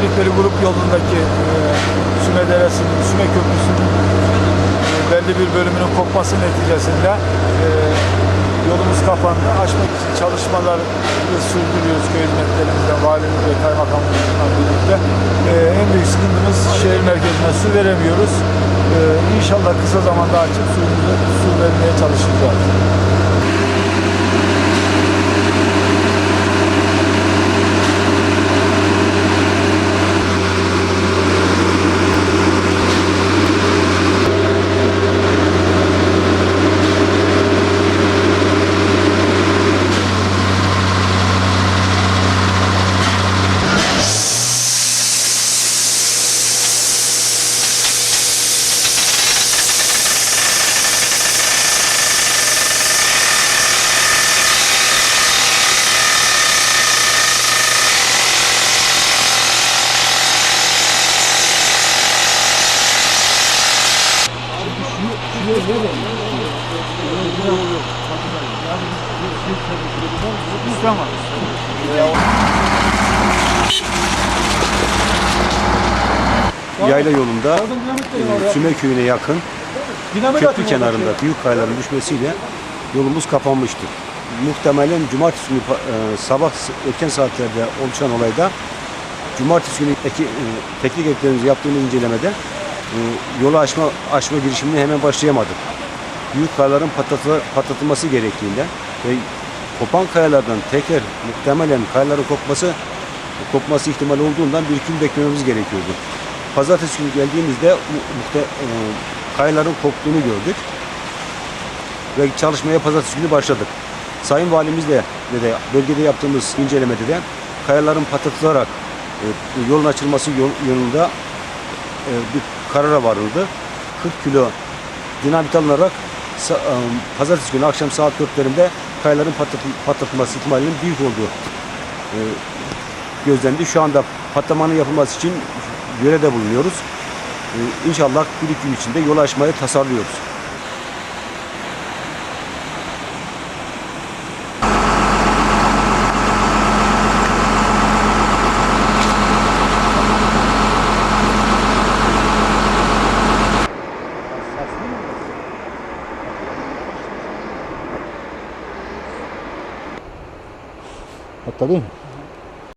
Delikleri Grup yolundaki e, Süme Deresi'nin, Süme Köprüsü'nün e, belli bir bölümünün kopması neticesinde e, yolumuz kapandı. Açmak için çalışmaları sürdürüyoruz köy hizmetlerimizle, valimiz ve kaymakamımızla birlikte. E, en büyük sıkıntımız şehir merkezine su veremiyoruz. E, inşallah kısa zamanda açıp suyumuzu su vermeye çalışacağız. Yayla yolunda e, Süme köyüne yakın köprü kenarında büyük kayaların düşmesiyle yolumuz kapanmıştır. Muhtemelen cumartesi günü e, sabah erken saatlerde oluşan olayda cumartesi günü e, teknik ekiplerimiz yaptığımız incelemede e, yolu aşma, aşma girişimine hemen başlayamadık. Büyük kayaların patlatı, patlatılması gerektiğinden ve kopan kayalardan tekrar muhtemelen kayaların kopması kopması ihtimali olduğundan bir gün beklememiz gerekiyordu. Pazartesi günü geldiğimizde mu- muhte, e, kayaların koptuğunu gördük ve çalışmaya pazartesi günü başladık. Sayın Valimizle ve de bölgede yaptığımız incelemede de kayaların patlatılarak e, yolun açılması yol- yolunda e, bir karara varıldı. 40 kilo dinamit alınarak e, pazartesi günü akşam saat 4'lerinde kayaların patlatıl- patlatılması ihtimalinin büyük olduğu e, gözlendi. Şu anda patlamanın yapılması için yörede bulunuyoruz. E, İnşallah bir iki gün içinde yol açmayı tasarlıyoruz. الطبيعي.